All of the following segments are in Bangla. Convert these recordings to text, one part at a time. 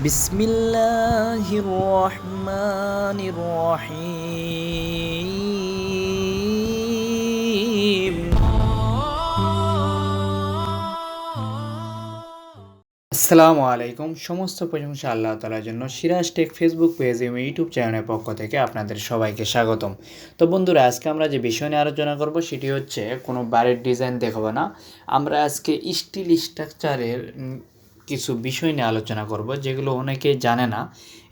বিসমিল্লাহির রহমানির রহিম আসসালামু আলাইকুম সমস্ত প্রশংসা আল্লাহ তালার জন্য। সিরাজ টেক ফেসবুক পেজ এবং ইউটিউব চ্যানেলের পক্ষ থেকে আপনাদের সবাইকে স্বাগতম। তো বন্ধুরা, আজকে আমরা যে বিষয় নিয়ে আলোচনা করব সেটি হচ্ছে, কোনো বাড়ির ডিজাইন দেখাবো না। আমরা আজকে স্টিল স্ট্রাকচারের কিছু বিষয় নিয়ে আলোচনা করব, যেগুলো অনেকেই জানে না।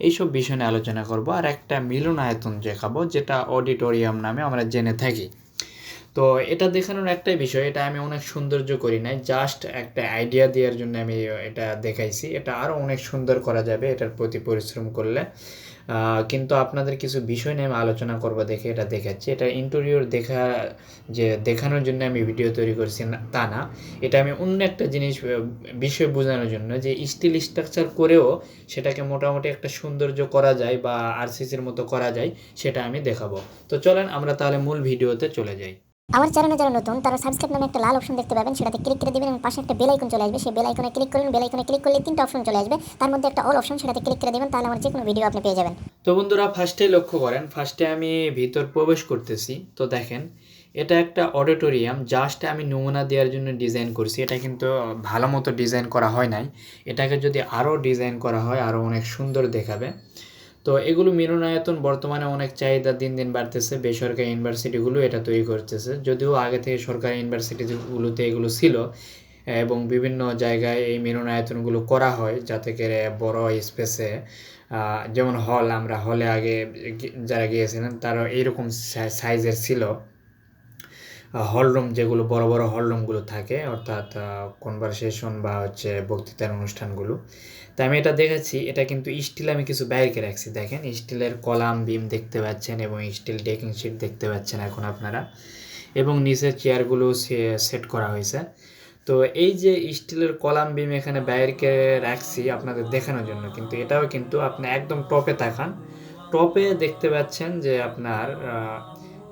এইসব বিষয় নিয়ে আলোচনা করব। আর একটা মিলনায়তন দেখাবো, যেটা অডিটোরিয়াম নামে আমরা জেনে থাকি। তো এটা দেখানোর একটাই বিষয়, এটা আমি অনেক সৌন্দর্য করি নাই জাস্ট একটা আইডিয়া দেওয়ার জন্য আমি এটা দেখাইছি। এটা আরও অনেক সুন্দর করা যাবে এটার প্রতি পরিশ্রম করলে। কিন্তু আপনাদের কিছু বিষয় নিয়ে আমি আলোচনা করব দেখে এটা দেখাচ্ছি। এটা ইন্টেরিয়র দেখা, যে দেখানোর জন্য আমি ভিডিও তৈরি করছি না, তা না। এটা আমি অন্য একটা জিনিস বিষয় বোঝানোর জন্য যে স্টিল স্ট্রাকচার করেও সেটাকে মোটামুটি একটা সৌন্দর্য করা যায় বা আরসিসির মতো করা যায়, সেটা আমি দেখাবো। তো চলেন আমরা তাহলে মূল ভিডিওতে চলে যাই। আমার চ্যানেলে যারা নতুন, তারা সাবস্ক্রাইব নামে একটা লাল অপশন দেখতে পাবেন, সেটাতে ক্লিক করে দিবেন এবং পাশে একটা বেল আইকন চলে আসবে। সেই বেল আইকনে ক্লিক করুন বেল আইকনে ক্লিক করলে তিনটা অপশন চলে আসবে। তার মধ্যে একটা অল অপশন সেটাতে ক্লিক করে দিবেন, তাহলে আমার যে কোনো ভিডিও আপনি পেয়ে যাবেন। তো বন্ধুরা ফার্স্টে লক্ষ্য করেন ফার্স্টে আমি ভিতর প্রবেশ করতেছি। তো দেখেন, এটা একটা অডিটোরিয়াম জাস্ট আমি নমুনা দেওয়ার জন্য ডিজাইন করছি। এটা কিন্তু ভালো মতো ডিজাইন করা হয় নাই। এটাকে যদি আরও ডিজাইন করা হয় আরও অনেক সুন্দর দেখাবে। তো এগুলো মিলনায়তন বর্তমানে অনেক চাহিদা দিন দিন বাড়তেছে। বেসরকারি ইউনিভার্সিটিগুলো এটা তৈরি করতেছে। যদিও আগে থেকে সরকারি ইউনিভার্সিটিগুলোতে এগুলো ছিল এবং বিভিন্ন জায়গায় এই মিলনায়তনগুলো করা হয় যাতে করে বড় স্পেসে যেমন হল, আমরা হলে আগে যারা গিয়েছিলেন তারা এইরকম সাইজের ছিল। হল রুম যেগুলো, বড় বড় হলরুমগুলো থাকে, অর্থাৎ কনভারসেশন বা হচ্ছে বক্তৃতার অনুষ্ঠানগুলো। তা আমি এটা দেখেছি এটা কিন্তু স্টিল আমি কিছু বাইরকে রাখছি, দেখেন। স্টিলের কলাম বিম দেখতে পাচ্ছেন এবং স্টিল ডেকিং শিট দেখতে পাচ্ছেন এখন আপনারা। এবং নিচের চেয়ারগুলো সেট করা হয়েছে। তো এই যে স্টিলের কলাম বিম এখানে বাইরকে রাখছি আপনাদের দেখানোর জন্য, কিন্তু এটাও কিন্তু আপনি একদম টপে তাকান। টপে দেখতে পাচ্ছেন যে আপনার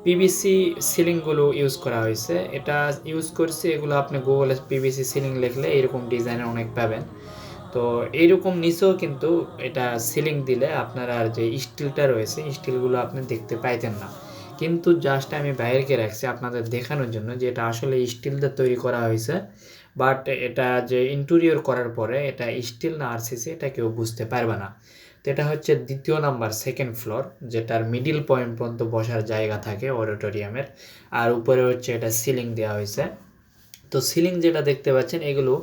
পিভিসি সিলিংগুলো ইউজ করা হয়েছে। এটা ইউজ করছি, এগুলো আপনি গুগলে পিভিসি সিলিং লিখলে এরকম ডিজাইনের অনেক পাবেন। তো এইরকম নিচেও কিন্তু এটা সিলিং দিলে আপনার আর যে স্টিলটা রয়েছে স্টিলগুলো আপনি দেখতে পাইতেন না। কিন্তু জাস্ট আমি বাইরেকে রাখছি আপনাদের দেখানোর জন্য যে এটা আসলে স্টিলটা তৈরি করা হয়েছে। বাট এটা যে ইন্টেরিয়র করার পরে এটা স্টিল না আরসিসি এটা কেউ বুঝতে পারবে না। তো এটা হচ্ছে দ্বিতীয় নাম্বার সেকেন্ড ফ্লোর যেটার মিডিল পয়েন্ট পর্যন্ত বসার জায়গা থাকে অডিটোরিয়ামের আর উপরে হচ্ছে এটা সিলিং দেওয়া হয়েছে। তো সিলিং যেটা দেখতে পাচ্ছেন, এগুলো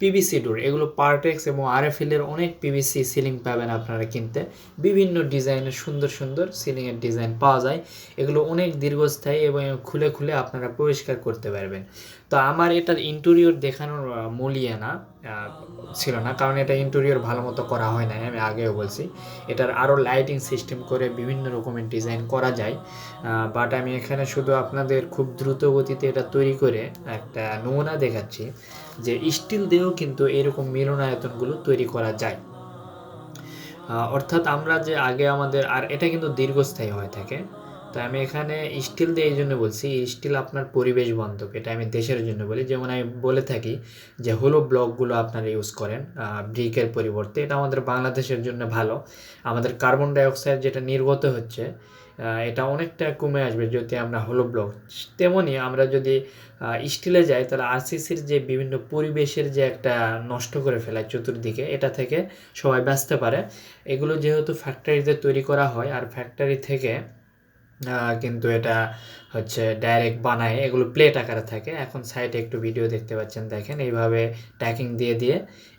পিভিসি ডোর এগুলো পার্টেক্স এবং আরএফএলের অনেক পিভিসি সিলিং পাবেন আপনারা কিনতে। বিভিন্ন ডিজাইনের সুন্দর সুন্দর সিলিংয়ের ডিজাইন পাওয়া যায়। এগুলো অনেক দীর্ঘস্থায়ী এবং খুলে খুলে আপনারা পরিষ্কার করতে পারবেন। তো আমার এটার ইন্টেরিয়র দেখানোর আহ, মূল ইয়ে না ছিল না। কারণ এটা ইন্টেরিয়র ভালো মতো করা হয় না আমি আগেও বলছি। এটার আরও লাইটিং সিস্টেম করে বিভিন্ন রকমের ডিজাইন করা যায়। বাট আমি এখানে শুধু আপনাদের খুব দ্রুত গতিতে এটা তৈরি করে একটা নমুনা দেখাচ্ছি যে স্টিল দিয়েও কিন্তু এরকম মিলনায়তনগুলো তৈরি করা যায়। অর্থাৎ আমরা যে আগে আমাদের আর এটা কিন্তু দীর্ঘস্থায়ী হয়ে থাকে। তো আমি এখানে স্টিল দিয়ে এই জন্য বলছি স্টিল আপনার পরিবেশ বান্ধব এটা আমি দেশের জন্য বলি। যেমন আমি বলে থাকি যে হলো ব্লকগুলো আপনারা ইউজ করেন ব্রিকের পরিবর্তে, এটা আমাদের বাংলাদেশের জন্য ভালো। আমাদের কার্বন ডাইঅক্সাইড যেটা নির্গত হচ্ছে এটা অনেকটা কমে আসবে যদি আমরা হলো ব্লক। তেমনি আমরা যদি স্টিলে যাই, তাহলে আরসিসির যে বিভিন্ন পরিবেশের যে একটা নষ্ট করে ফেলায় চতুর্দিকে, এটা থেকে সবাই বাঁচতে পারে। এগুলো যেহেতু ফ্যাক্টরিতে তৈরি করা হয়, আর ফ্যাক্টরি থেকে কিন্তু এটা হচ্ছে ডাইরেক্ট বানায়, এগুলো প্লেট আকারে থাকে। এখন সাইডে একটু ভিডিও দেখতে পাচ্ছেন, দেখেন, এইভাবে ট্যাকিং দিয়ে দিয়ে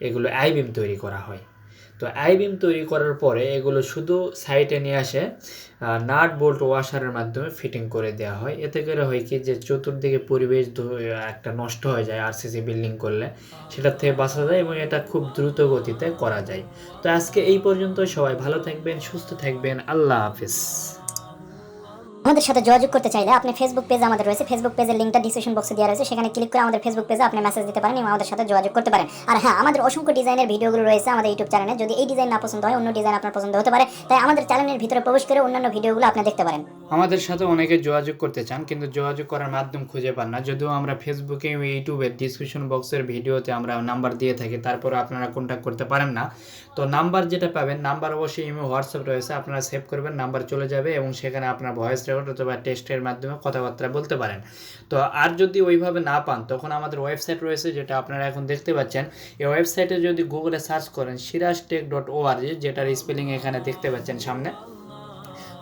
এগুলো আইবিম তৈরি করা হয়। তো আইবিম তৈরি করার পরে এগুলো শুধু সাইডে নিয়ে আসে নাট বোল্ট ওয়াশারের মাধ্যমে ফিটিং করে দেওয়া হয়। এতে করে হয় কি যে চতুর্দিকে পরিবেশ একটা নষ্ট হয়ে যায় আরসিসি বিল্ডিং করলে। সেটার থেকে বাঁচা যায় এবং এটা খুব দ্রুত গতিতে করা যায়। তো আজকে এই পর্যন্ত সবাই ভালো থাকবেন, সুস্থ থাকবেন, আল্লাহ হাফিজ। আমাদের সাথে যোগাযোগ করতে চাইলে আপনি ফেসবুক পেজ আমাদের রয়েছে। ফেসবুক পেজের লিঙ্কটা ডিসক্রিপশন বক্সে দেওয়া রয়েছে। সেখানে ক্লিক করে আমাদের ফেসবুক পেজে আপনি মেসেজ দিতে পারেন এবং আমাদের সাথে যোগাযোগ করতে পারেন। আর হ্যাঁ আমাদের অসংখ্য ডিজাইনের ভিডিওগুলো রয়েছে আমাদের ইউটিউব চ্যানেলে যদি এই ডিজাইন না পছন্দ হয়, অন্য ডিজাইন আপনার পছন্দ হতে পারে। তাই আমাদের চ্যানেলের ভিতরে প্রবেশ করে অন্যান্য ভিডিওগুলো আপনি দেখতে পারেন। আমাদের সাথে অনেকে যোগাযোগ করতে চান, কিন্তু যোগাযোগ করার মাধ্যম খুঁজে পান না। যদিও আমরা ফেসবুকে এবং ইউটিউবের ডিসক্রিপশন বক্সের ভিডিওতে আমরা নাম্বার দিয়ে থাকি তারপর আপনারা কন্ট্যাক্ট করতে পারেন না। তো নাম্বার যেটা পাবেন নাম্বার অবশ্যই ইমো হোয়াটসঅ্যাপ রয়েছে। আপনারা সেভ করবেন নাম্বার চলে যাবে এবং সেখানে আপনার ভয়েস রেকর্ড অথবা টেস্টের মাধ্যমে কথাবার্তা বলতে পারেন। তো আর যদি ওইভাবে না পান, তখন আমাদের ওয়েবসাইট রয়েছে যেটা আপনারা এখন দেখতে পাচ্ছেন। এই ওয়েবসাইটে যদি গুগলে সার্চ করেন Siraj tech dot O R G যেটার স্পেলিং এখানে দেখতে পাচ্ছেন সামনে।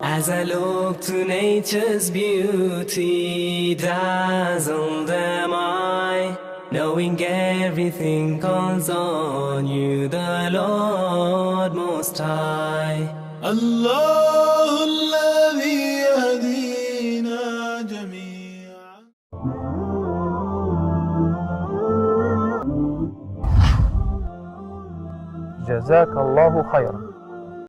As I look to nature's beauty, dazzled am I, knowing everything calls on you, the Lord Most High. الله الذي يهدينا جميعا جزاك الله خيرا